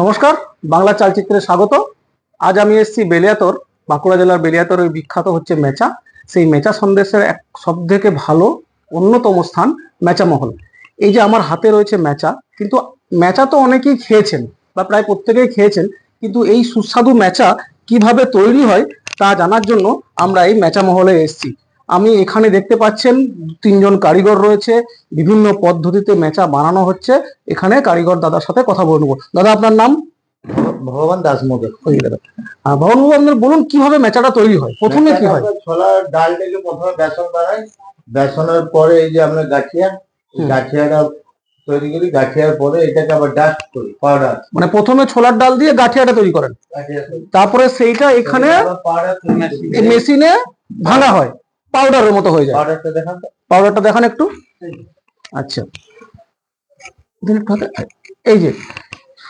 নমস্কার, বাংলা চালচিত্রে স্বাগত। আজ আমি এসেছি বেলিয়াতর, বাঁকুড়া জেলার বেলিয়াতর বিখ্যাত হচ্ছে মেচা। সেই মেচা সন্দেশের এক সব থেকে ভালো, অন্যতম স্থান মেচামহল। এই যে আমার হাতে রয়েছে মেচা, কিন্তু মেচা তো অনেকেই খেয়েছেন, বা প্রায় প্রত্যেকেই খেয়েছেন, কিন্তু এই সুস্বাদু মেচা কীভাবে তৈরি হয় তা জানার জন্য আমরা এই মেচা মহলে এসেছি। আমি এখানে দেখতে পাচ্ছেন তিনজন কারিগর রয়েছে বিভিন্ন পদ্ধতিতে মেচা বানানো হচ্ছে। এখানে কারিগর দাদার সাথে কথা বলব দাদা আপনার নাম? ভগবান দাস মোদক বাবু আপনার বলুন কীভাবে মেচাটা তৈরি হয়? প্রথমে কি হয়? ছোলার ডালটাকে প্রথমে বেসন বানাই। বেসনের পরে এই যে আমরা গাঠিয়া গাঠিয়াটা তৈরি করি। গাঠিয়ার পরে এটাকে আবার ডাস্ট করি পাউডার মানে প্রথমে ছোলার ডাল দিয়ে গাঠিয়াটা তৈরি করেন। তারপরে সেইটা এখানে মেশিনে ভাঙা হয়। পাউডারের মতো হয়ে যায়। পাউডারটা দেখান পাউডারটা দেখান একটু। আচ্ছা। এই যে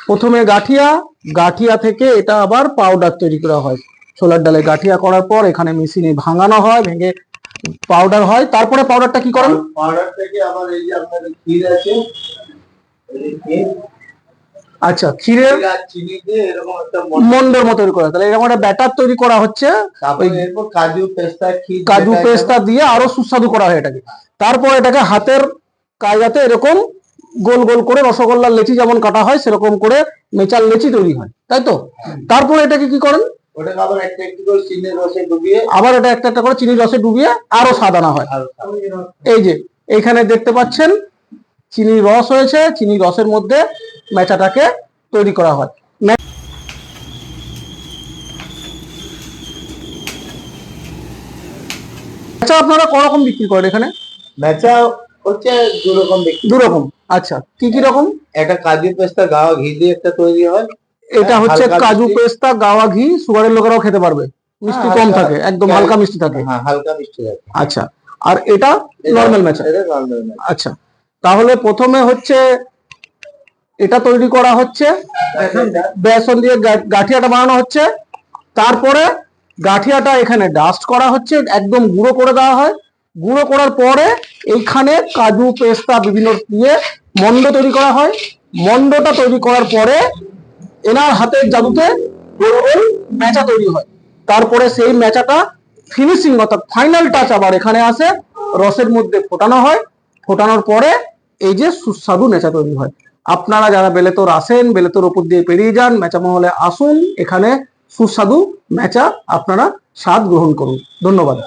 প্রথমে গাঠিয়া গাঠিয়া থেকে এটা আবার পাউডার তৈরি করা হয়। ছোলার ডালে গাঠিয়া করার পর এখানে মেশিনে ভাঙানো হয় ভেঙে পাউডার হয়। তারপরে পাউডারটা কি করেন? পাউডার থেকে আবার এই যে আপনাদের ক্ষীর আছে এই যে ক্ষীর, আচ্ছা ক্ষীরের চিনি দিয়ে এরকম একটা মন্ডের মতো করা। তাহলে এরকম একটা ব্যাটার তৈরি করা হচ্ছে। এরপর কাজু পেস্তা ক্ষীর কাজু পেস্তা দিয়ে আরও সুস্বাদু করা হয় এটাকে। তারপর এটাকে হাতের কায়দাতে এরকম গোল গোল করে রসগোল্লার লেচি যেমন কাটা হয় সেরকম করে মেচার লেচি তৈরি হয়। তাই তো? তারপর এটাকে কি করেন? ওটাকে আবার একটা একটু করে চিনির রসে ডুবিয়ে আবার এটা একটা একটা করে চিনির রসে ডুবিয়ে আরও সাদানা হয়। এই যে এইখানে দেখতে পাচ্ছেন চিনির রস হয়েছে। চিনির রসের মধ্যে মেচাটাকে তৈরি করা হয়। মেচা আপনারা করকম বিক্রি করেন এখানে? মেচা হচ্ছে দু রকম দেখি দু রকম আচ্ছা। কি কি রকম? একটা কাজু পেস্তা গাওয়া ঘি দিয়ে একটা তৈরি হয়। এটা হ্যাঁ, হচ্ছে কাজু মিষ্টি। পেস্তা গাওয়া ঘি সুগারের লোকেরাও খেতে পারবে। মিষ্টি হ্যাঁ, কম থাকে একদম হালকা মিষ্টি থাকে। হ্যাঁ হালকা মিষ্টি থাকে। আচ্ছা। আর এটা নর্মাল মেচা এটা নর্মাল মেচা আচ্ছা। তাহলে প্রথমে হচ্ছে এটা তৈরি করা হচ্ছে। বেসন দিয়ে গাঠিয়াটা বানানো হচ্ছে। তারপরে গাঠিয়াটা এখানে ডাস্ট করা হচ্ছে, একদম গুঁড়ো করে দেওয়া হয়। গুঁড়ো করার পরে এইখানে কাজু, পেস্তা, বিভিন্ন দিয়ে মন্ড তৈরি করা হয়। মন্ডটা তৈরি করার পরে এনার হাতের জাদুতে মেচা তৈরি হয়। তারপরে সেই মেচাটা ফিনিশিং অর্থাৎ ফাইনাল টাচ আবার এখানে আসে, রসের মধ্যে ফোটানো হয়। ফোটানোর পরে এই যে সুস্বাদু মেচা তৈরি হয়। আপনারা যারা বেলেতর আসেন বেলেতর ওপর দিয়ে পেরিয়ে যান মেচা মহলে আসুন, এখানে সুস্বাদু মেচা আপনারা স্বাদ গ্রহণ করুন। ধন্যবাদ।